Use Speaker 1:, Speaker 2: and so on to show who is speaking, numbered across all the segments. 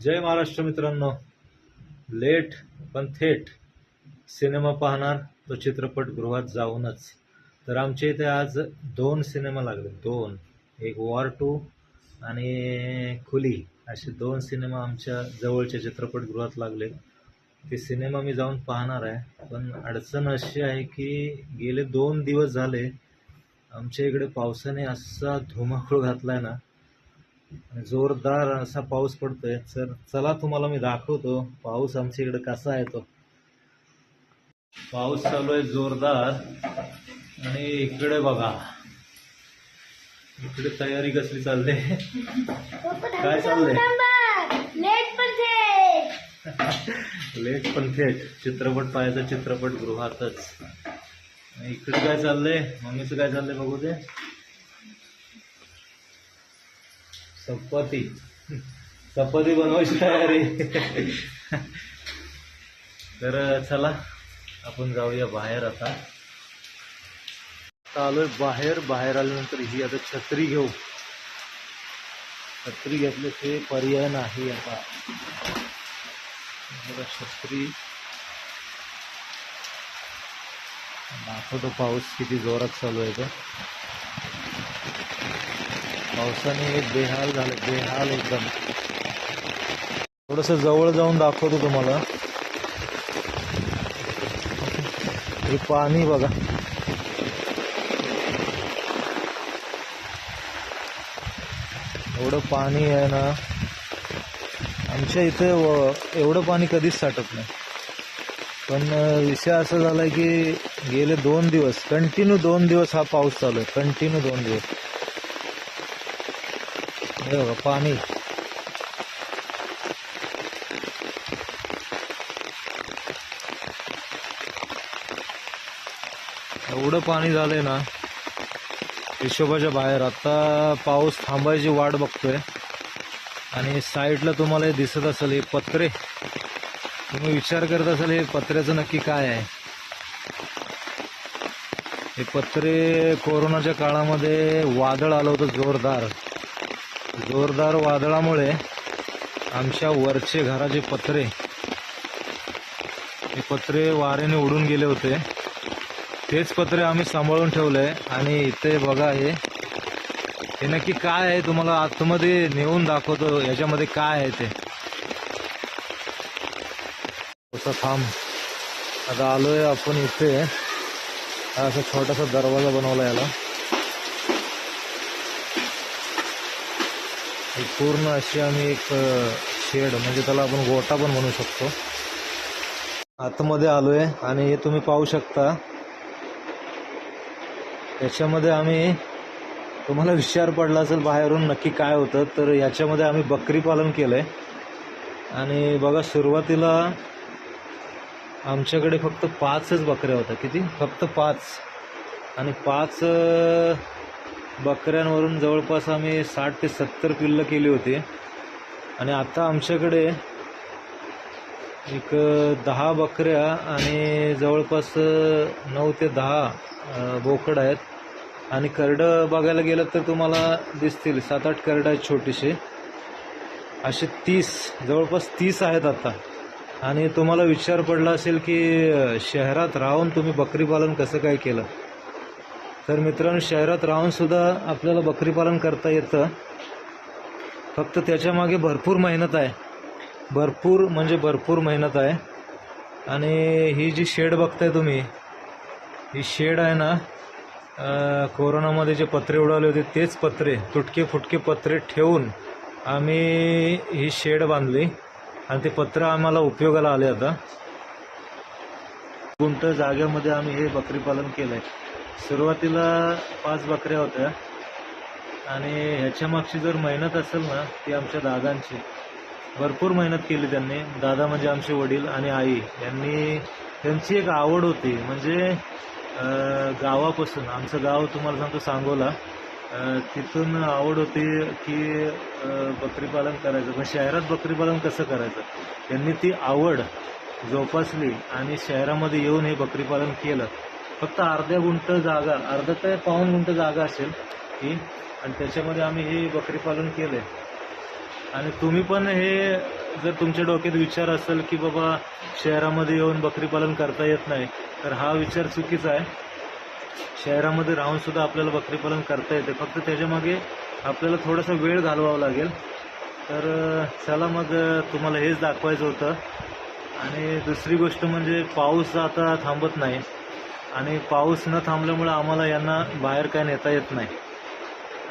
Speaker 1: जय महाराष्ट्र मित्रांनो. लेट पण थेट सिनेमा पाहणार तो चित्रपटगृहात जाऊनच. तर आमच्या इथे आज दोन सिनेमा लागले. दोन एक वॉर टू आणि खुली. असे दोन सिनेमा आमच्या जवळच्या चित्रपटगृहात लागले. ते सिनेमा मी जाऊन पाहणार आहे. पण अडचण अशी आहे की गेले दोन दिवस झाले आमच्या इकडे पावसाने असा धुमाकूळ घातला आहे ना जोरदार असा पाऊस पडतोय. तर चला तुम्हाला मी दाखवतो पाऊस आमच्या इकडे कसा आहे तो. पाऊस चालू आहे जोरदार. आणि इकडे बघा. इकडे तयारी कसली चालते काय चाललंय?
Speaker 2: लेट पण
Speaker 1: थेट. चित्रपट पाहायचा चित्रपट गृहातच. इकडे काय चाललंय? मम्मीचं काय चाललंय बघू दे. चपाती चपाती बनवायची तयारी. तर चला आपण जाऊया बाहेर आता. आलोय बाहेर. बाहेर आल्यानंतर ही आता छत्री घेऊ. छत्री घेतले ते पर्याय नाही आता. छत्री. दाखवतो पाऊस किती जोरात चालू आहे का पावसाने बेहाल झालं बेहाल एकदम. थोडस जवळ जाऊन दाखवतो तुम्हाला. हे पाणी बघा. एवढं पाणी आहे ना. आमच्या इथे एवढं पाणी कधीच साठत नाही. पण विषय असा झालाय की गेले दोन दिवस कंटिन्यू दोन दिवस हा पाऊस चालू आहे. कंटिन्यू दोन दिवस. हे बघा पाणी एवढं पाणी झालंय ना. हिशोबाच्या बाहेर. आता पाऊस थांबायची वाट बघतोय. आणि साईडला तुम्हाला हे दिसत असेल हे पत्रे. तुम्ही विचार करत असाल हे पत्र्याचं नक्की काय आहे? हे पत्रे कोरोनाच्या काळामध्ये वादळ आलं होतं जोरदार. जोरदार वादळामुळे आमच्या वरचे घराचे पत्रे हे पत्रे वाऱ्याने उडून गेले होते. तेच पत्रे आम्ही सांभाळून ठेवले आणि इथे बघा हे. हे नक्की काय आहे तुम्हाला आतमध्ये नेऊन दाखवतो याच्यामध्ये काय आहे ते. तसा थांब. आता आलोय आपण इथे. असा छोटासा दरवाजा बनवला याला. एक पूर्ण अशी आम्ही एक शेड म्हणजे त्याला आपण गोटा पण म्हणू शकतो. आतमध्ये आलो आहे आणि हे तुम्ही पाहू शकता. याच्यामध्ये आम्ही तुम्हाला विचार पडला असेल बाहेरून नक्की काय होतं तर याच्यामध्ये आम्ही बकरी पालन केलं आहे आणि बघा सुरुवातीला आमच्याकडे फक्त पाचच बकऱ्या होत्या. किती? फक्त पाच. आणि पाच बकऱ्यांवरून जवळपास आम्ही साठ ते सत्तर पिल्लं केली होती. आणि आता आमच्याकडे एक दहा बकऱ्या आणि जवळपास नऊ ते दहा बोकड आहेत. आणि करडं बघायला गेलं तर तुम्हाला दिसतील सात आठ करडं आहेत छोटीशी. असे तीस जवळपास तीस आहेत आता. आणि तुम्हाला विचार पडला असेल की शहरात राहून तुम्ही बकरी पालन कसं काय केलं? तर मित्रांनो शहरात राहूनसुद्धा आपल्याला बकरी पालन करता येतं. फक्त त्याच्यामागे भरपूर मेहनत आहे. भरपूर म्हणजे भरपूर मेहनत आहे. आणि ही जी शेड बघताय तुम्ही ही शेड आहे ना कोरोनामध्ये जे पत्रे उडाले होते तेच पत्रे तुटके फुटके पत्रे ठेवून आम्ही ही शेड बांधली. आणि ते पत्र आम्हाला उपयोगाला आले आता. कोणत्या जागेमध्ये आम्ही हे बकरी पालन आहे सुरुवातीला पाच बकऱ्या होत्या. आणि ह्याच्या मागची जर मेहनत असेल ना ती आमच्या दादांची. भरपूर मेहनत केली त्यांनी. दादा म्हणजे आमचे वडील आणि आई. यांनी त्यांची एक आवड होती. म्हणजे गावापासून आमचं गाव तुम्हाला सांगतो सांगोला. तिथून आवड होती की बकरीपालन बकरी पालन करायचं. पण शहरात बकरी पालन कसं करायचं? त्यांनी ती आवड जोपासली आणि शहरामध्ये येऊन हे बकरी पालन केलं. फक्त अर्ध्या गुंट जागा अर्धा ते पाऊन गुंट जागा असेल ही आणि त्याच्यामध्ये आम्ही हे बकरी पालन केलंय. आणि तुम्ही पण हे जर तुमच्या डोक्यात विचार असेल की बाबा शहरामध्ये येऊन बकरी पालन करता येत नाही तर हा विचार चुकीचा आहे. शहरामध्ये राहून सुद्धा आपल्याला बकरी पालन करता येते. फक्त त्याच्यामागे आपल्याला थोडासा वेळ घालवावा लागेल. तर चला मग तुम्हाला हेच दाखवायचं होतं. आणि दुसरी गोष्ट म्हणजे पाऊस आता थांबत नाही. आणि पाऊस न थांबल्यामुळे आम्हाला यांना बाहेर काय नेता येत नाही.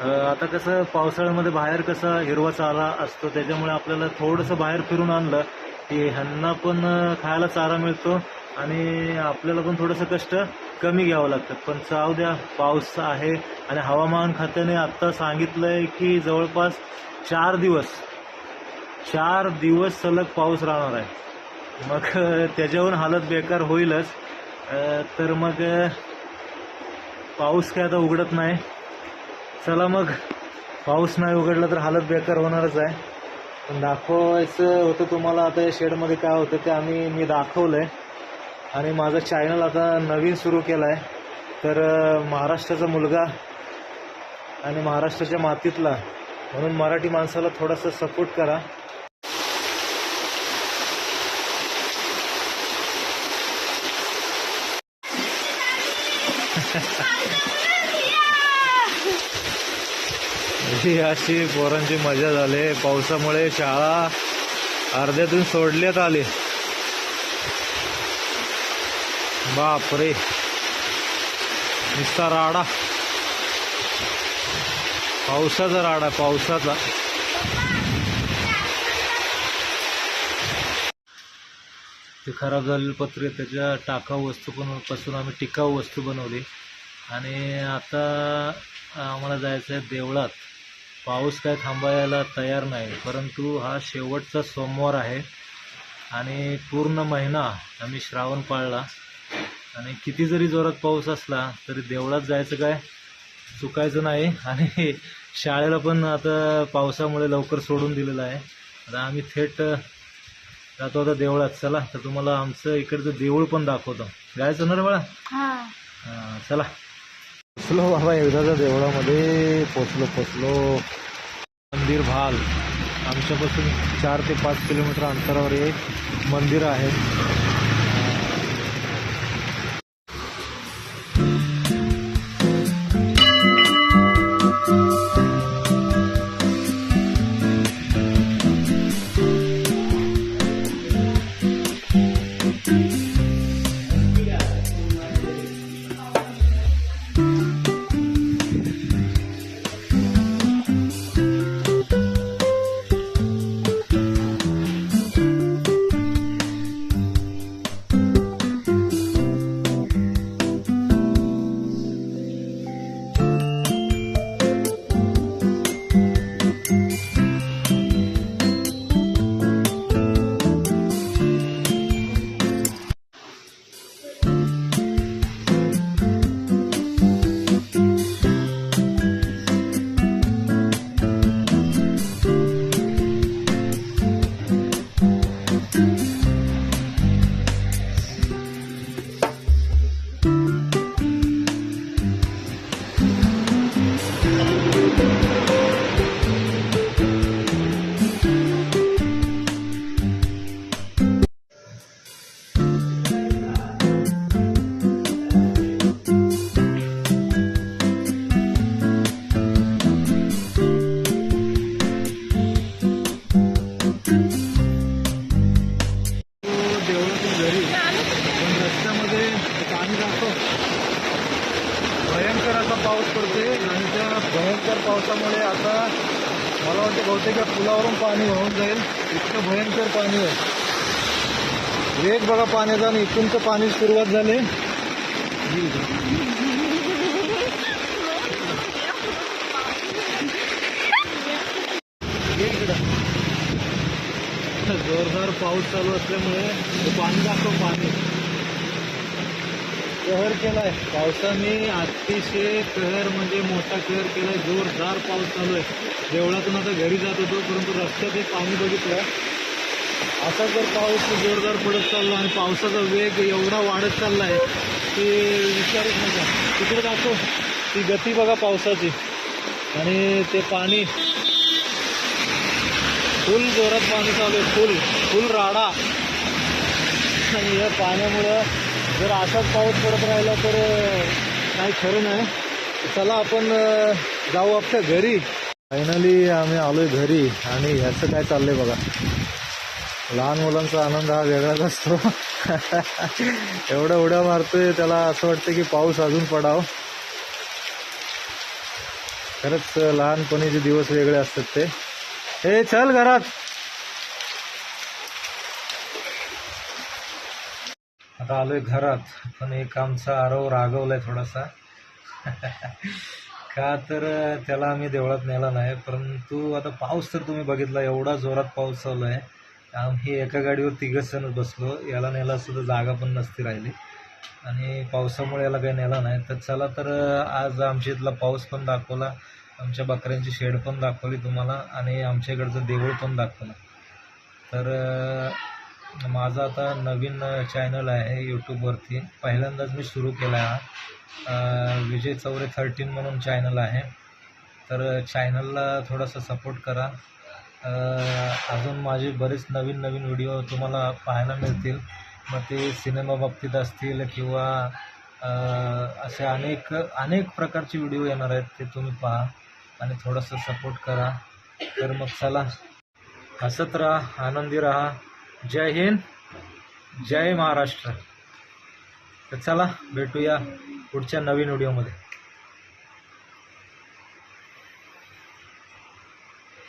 Speaker 1: आता कसं पावसाळ्यामध्ये बाहेर कसा हिरवा चारा असतो त्याच्यामुळे आपल्याला थोडंसं बाहेर फिरून आणलं की ह्यांना पण खायला चारा मिळतो आणि आपल्याला पण थोडंसं कष्ट कमी घ्यावं लागतं. पण चाव द्या पाऊस आहे आणि हवामान खात्याने आत्ता सांगितलंय की जवळपास चार दिवस चार दिवस सलग पाऊस राहणार आहे. मग त्याच्याहून हालत बेकार होईलच. तर मग पाऊस काय आता उघडत नाही. चला मग पाऊस नाही उघडला तर हालत बेकार होणारच आहे. पण दाखवायचं होतं तुम्हाला आता या शेडमध्ये काय होतं ते आम्ही मी दाखवलंय. आणि माझं चॅनल आता नवीन सुरू केलं आहे तर महाराष्ट्राचा मुलगा आणि महाराष्ट्राच्या मातीतला. म्हणून मराठी माणसाला थोडासा सपोर्ट करा. ही अशी पोरांची मजा झाली. पावसामुळे शाळा अर्ध्यातून सोडल्यात आली. बापरे. नुसता राडा. पावसाचा राडा पावसाचा. ते खराब झालेलं पत्रे त्याच्या टाकाऊ वस्तू पण पासून आम्ही टिकाऊ वस्तू बनवली. आणि आता आम्हाला जायचं आहे देवळात. पाऊस काय थांबायला तयार नाही परंतु हा शेवटचा सोमवार आहे. आणि पूर्ण महिना आम्ही श्रावण पाळला. आणि किती जरी जोरात पाऊस असला तरी देवळात जायचं काय? चुकायचं नाही. आणि शाळेला पण आता पावसामुळे लवकर सोडून दिलेलं आहे. आता आम्ही थेट जातो आता देवळात. चला तर तुम्हाला आमचं इकडचं देऊळ पण दाखवतो. जायचं ना रे बाळा? चला. पोचलो बाबा एकदाच्या देवळामध्ये पोचलो पोचलो. मंदिर भाल. आमच्यापासून चार ते पाच किलोमीटर अंतरावर एक मंदिर आहे. भयंकर पावसामुळे आता मला वाटतं बहुतेक या पुलावरून पाणी वाहून जाईल. इतकं भयंकर पाणी आहे. वेग बघा पाण्याचा आणि इथून तर पाणी सुरुवात झाली. जोरदार पाऊस चालू असल्यामुळे पाणी दाखव पाणी. कहर केलाय. पावसाने अतिशय कहर म्हणजे मोठा कहर केलाय. जोरदार पाऊस चालू आहे. देवळातून आता घरी जात होतो परंतु रस्त्यात हे पाणी बघितलं. असा जर पाऊस जोरदार पडत चालला आणि पावसाचा वेग एवढा वाढत चाललाय की विचारच नका. तिकडे दाखव. ती गती बघा पावसाची. आणि ते पाणी. फुल जोरात पाणी चालू आहे. फुल फुल राडा. आणि या पाण्यामुळं जर असाच पाऊस पडत राहिला तर नाही काही खरं नाही. चला आपण जाऊ आपल्या घरी. फायनली आम्ही आलोय घरी आणि ह्याचं काय चाललंय बघा. लहान मुलांचा आनंद हा वेगळाच असतो. एवढ्या उड्या मारतोय त्याला असं वाटतं की पाऊस अजून पडाव. खरंच लहानपणीचे दिवस वेगळे असतात ते. हे चल घरात. आता आलोय घरात पण एक आमचा आरव रागवलाय थोडासा. का तर त्याला आम्ही देवळात नेला नाही परंतु आता पाऊस तर तुम्ही बघितला एवढा जोरात पाऊस चालू आहे आम्ही एका गाडीवर तिघच जण बसलो याला नेला सुद्धा जागा पण नसती राहिली. आणि पावसामुळे याला काही नेला नाही. तर चला तर आज आमच्या इथला पाऊस पण दाखवला आमच्या बकऱ्यांची शेड पण दाखवली तुम्हाला आणि आमच्या इकडचं देऊळ पण दाखवलं. तर माझा आता नवीन चॅनल आहे यूट्यूबवरती पहिल्यांदाच मी सुरू केला हा. विजय चौरे थर्टीन म्हणून चॅनल आहे. तर चॅनलला थोडासा सपोर्ट करा. अजून माझे बरेच नवीन नवीन व्हिडिओ तुम्हाला पाहायला मिळतील. मग ते सिनेमा बाबतीत असतील किंवा असे अनेक अनेक प्रकारचे व्हिडिओ येणार आहेत ते तुम्ही पहा आणि थोडंसं सपोर्ट करा. तर मग चला हसत राहा आनंदी राहा. जय हिंद जय महाराष्ट्र. तर चला भेटूया पुढच्या नवीन व्हिडिओमध्ये